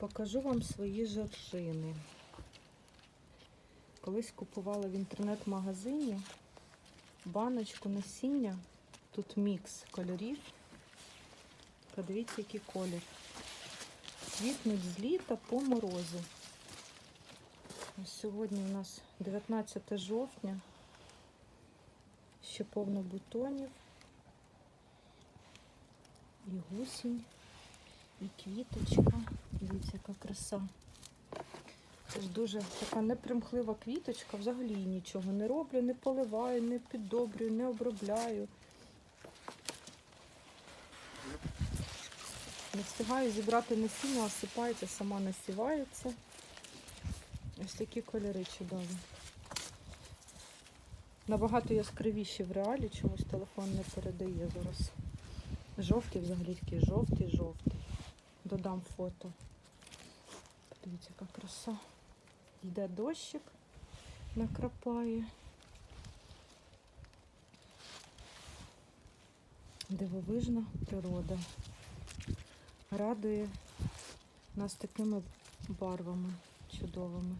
Покажу вам свої жоржини. Колись купувала в інтернет-магазині баночку насіння. Тут мікс кольорів. Подивіться, який колір. Квітнуть з літа по морозу. Сьогодні у нас 19 жовтня. Ще повно бутонів. І гусінь, і квіточка. Дивіться, яка краса. Це ж дуже така непримхлива квіточка. Взагалі нічого не роблю, не поливаю, не піддобрюю, не обробляю. Не встигаю зібрати насіння, осипається, сама насівається. Ось такі кольори чудові. Набагато яскравіші в реалі, чомусь телефон не передає зараз. Жовтий взагалі такий жовтий, жовтий. Додам фото. Подивіться, яка краса. Йде дощик, накрапає. Дивовижна природа. Радує нас такими барвами чудовими.